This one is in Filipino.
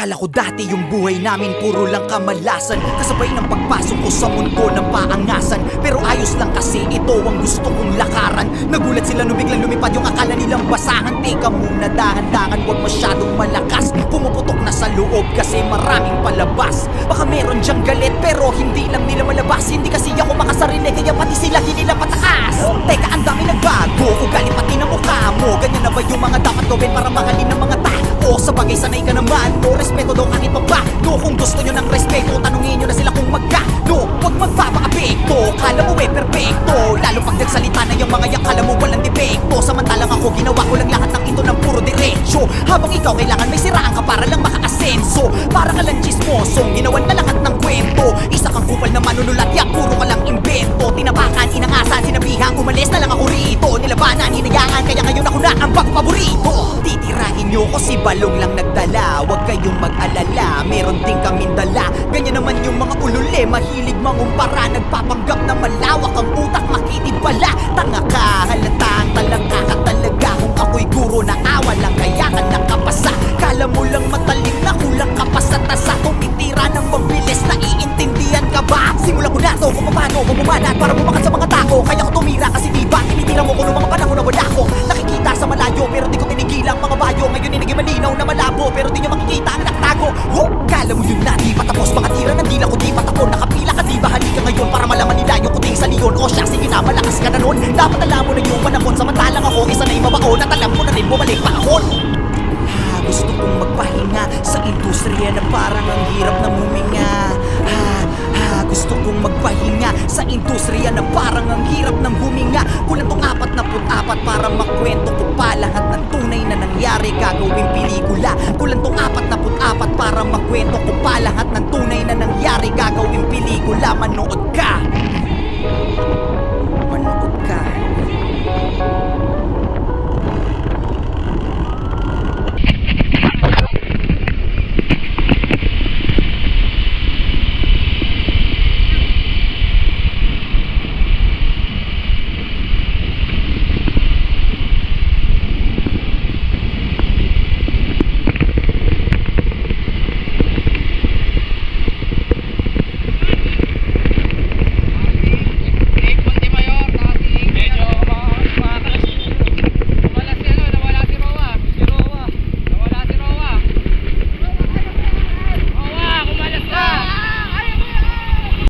Kala ko dati yung buhay namin puro lang kamalasan. Kasabay ng pagpasok ko sa mundo ng paangasan. Pero ayos lang kasi ito ang gusto kong lakaran. Nagulat sila nung biglang lumipad yung akala nilang basahan. Teka muna dahan-dahan huwag masyadong malakas. Pumuputok na sa loob kasi maraming palabas. Baka meron dyang galit pero hindi lang nila malabas. Hindi kasi ako makasarili kaya pati sila hindi nila pataas Teka ang dami nagbago. Ugali pati na mukha mo. Ganyan na ba yung mga dapat gawin para mahalin ng mga tao? Sa bagay sanay ka naman Perfecto Lalo pag nagsalita na yung mga yang Kala mo walang depekto. Samantalang ako ginawa ko lang lahat ng ito ng puro diretsyo. Habang ikaw kailangan may siraan ka para lang makaasenso Para ka lang chismosong Ginawan na lahat ng kwento. Isa kang kupal na manunulat Yak puro ka lang imbento. Tinapakan, inangasan, sinabihang Umalis na lang ako rito. Nilabanan, hinayaan Kaya ngayon ako na ang paborito Titirahin nyo ko si Balong lang nagdala. Huwag kayong mag-alala Meron din kaming dala Ganyan naman yung mga ulule Mahilig mangumpara Nagpapanggap matalim na kulang ka pa sa tasa. Tumitira ng mabilis Naiintindihan ka ba? Simulan ko na to kung paano ko bumanat Para bumakat sa mga tao. Kaya ko tumira kasi di ba Tinitira mo ko noong mga panahon na wala ko. Nakikita sa malayo pero di ko tinigilang mga bayo. Ngayon inigay malinaw na malabo Pero di nyo makikita ang nakatago Ho! Kala mo yun na di pa tapos. Mga tira ng dila ko di pa tapon. Nakapila ka di ba? Halika ngayon Para malaman nila yung kuting sa liyon O siya sige na malakas ka na nun. Dapat alam mo na yung panahon. Samantalang ako isa na imabaon At alam mo na rin bumalik panahon Ha, gusto kong magpahinga sa industriya na parang ang hirap na huminga. Ha, ha, gusto kong magpahinga sa industriya na parang ang hirap ng huminga. Kulang tong apat na apat para makwento ko pa lahat ng tunay na nangyari. Gagawing pelikula. Kulang tong apat na apat para makwento ko pa lahat ng tunay na nangyari. Gagawing pelikula. Manood ka!